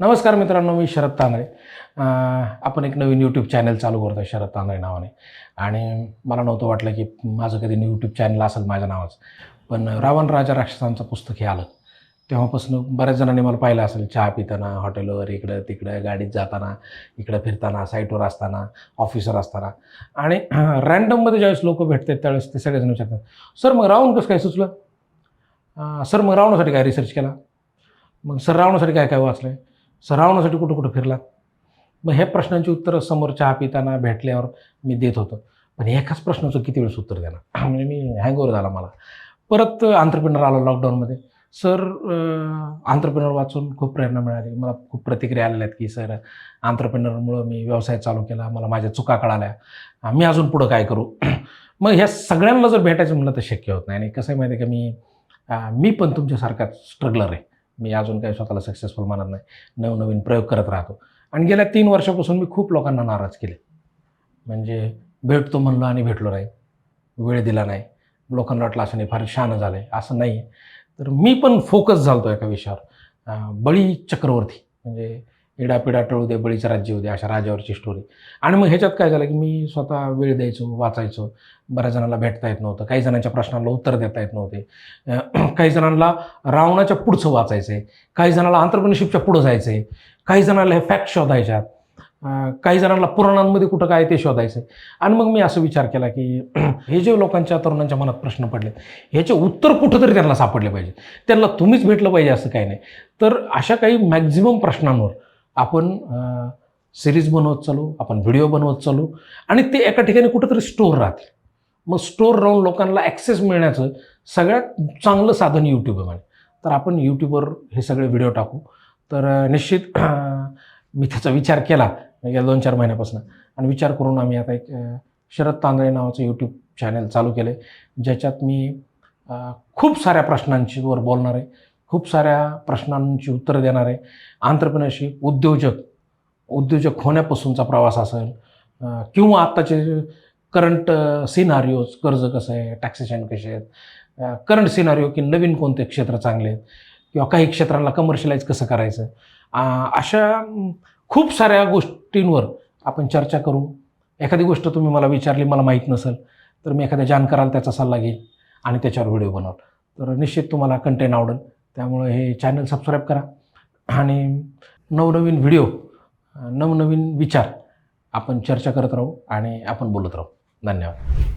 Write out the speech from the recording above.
नमस्कार मित्रांनो मी शरद तांदळे. आपण एक नवीन यूट्यूब चॅनल चालू करतो आहे शरद तांदळे नावाने. आणि मला नव्हतं वाटलं की माझं कधी यूट्यूब चॅनल असेल माझ्या नावाचं. पण रावण राजा राक्षसांचं पुस्तक हे आलं. तेव्हापासून बऱ्याच जणांनी मला पाहिलं असेल चहा पिताना हॉटेलवर इकडं तिकडं गाडीत जाताना इकडं फिरताना साईटवर असताना ऑफिसर असताना. आणि रँडममध्ये ज्यावेळेस लोक भेटतात त्यावेळेस ते सगळेजण विचारतात सर मग रावण कसं काय सुचलं? सर मग रावणासाठी काय रिसर्च केला? मग सर रावणासाठी काय काय वाचलं आहे सर कुठं कुठं फिरला? मग हे प्रश्नांची उत्तरं समोर चहा पिताना भेटल्यावर मी देत होतो. पण एकाच प्रश्नाचं किती वेळेस उत्तर देणार? म्हणजे मी हँगओवर झाला मला. परत आंतरप्रिनर आलो लॉकडाऊनमध्ये सर आंतरप्रिनर वाचून खूप प्रेरणा मिळाली. मला खूप प्रतिक्रिया आलेल्या आहेत की सर आंतरप्रिनरमुळं मी व्यवसाय चालू केला. मला माझ्या चुका कळाल्या. मी अजून पुढं काय करू? मग ह्या सगळ्यांना जर भेटायचं म्हणलं तर शक्य होत नाही. आणि कसं आहे माहिती आहे का मी मी पण तुमच्यासारखाच स्ट्रगलर आहे. मी अजून काही स्वतःला सक्सेसफुल मानत नाही. नवनवीन प्रयोग करत राहतो. आणि गेल्या तीन वर्षापासून मी खूप लोकांना नाराज केले. म्हणजे भेटतो म्हणलो आणि भेटलो नाही. वेळ दिला नाही. लोकांना वाटलं असं नाही फार शहाणं झालं आहे असं नाही. आहे तर मी पण फोकस झालतो एका विषयावर. बळी चक्रवर्ती. म्हणजे इडापिडा टळू दे बळीचं राज्य होऊ दे अशा राजावरची स्टोरी आणि मग ह्याच्यात काय झालं की मी स्वतः वेळ द्यायचो वाचायचो. बऱ्याच जणांना भेटता येत नव्हतं. काही जणांच्या प्रश्नांना उत्तर देता येत नव्हते. काही जणांना रावणाच्या पुढचं वाचायचं आहे काही जणांना आंतरप्रिनरशिपच्या पुढं जायचं आहे काही जणांना हे फॅक्ट शोधायच्यात. काही जणांना पुराणांमध्ये कुठं काय ते शोधायचं आहे आणि मग मी असं विचार केला की हे जे लोकांच्या तरुणांच्या मनात प्रश्न पडले ह्याचे उत्तर कुठंतरी त्यांना सापडले पाहिजे. त्यांना तुम्हीच भेटलं पाहिजे असं काही नाही. तर अशा काही मॅक्झिमम प्रश्नांवर आपण सिरीज बनवत चालू आपण व्हिडिओ बनवत चालू आणि ते एका ठिकाणी कुठंतरी स्टोर राहतील. मग स्टोर राहून लोकांना ॲक्सेस मिळण्याचं सगळ्यात चांगलं साधन यूट्यूब आहे म्हणजे तर आपण यूट्यूबवर हे सगळे व्हिडिओ टाकू. तर निश्चित मी त्याचा विचार केला गेल्या दोन चार महिन्यापासून. आणि विचार करून आम्ही आता एक शरद तांदळे नावाचं यूट्यूब चॅनल चालू केलं आहे ज्याच्यात मी खूप साऱ्या प्रश्नांची वर बोलणार आहे. खूप साऱ्या प्रश्नांची उत्तरं देणारे आंतरप्रनरशिप उद्योजक उद्योजक होण्यापासूनचा प्रवास असेल किंवा आत्ताचे करंट सिनारिओज कर्ज कसं आहे टॅक्सेशन कसे आहेत करंट सिनारिओ की नवीन कोणते क्षेत्र चांगले आहेत किंवा काही क्षेत्रांना कमर्शियलाइज कसं करायचं अशा खूप साऱ्या गोष्टींवर आपण चर्चा करू. एखादी गोष्ट तुम्ही मला विचारली मला माहीत नसेल तर मी एखाद्या जाणकाराला त्याचा सल्ला घेईन आणि त्याच्यावर व्हिडिओ बनवल तर निश्चित तुम्हाला कंटेंट आवडेल. त्यामुळे हे चॅनल सबस्क्राईब करा. आणि नवनवीन व्हिडिओ नवनवीन विचार आपण चर्चा करत राहू आणि आपण बोलत राहू. धन्यवाद.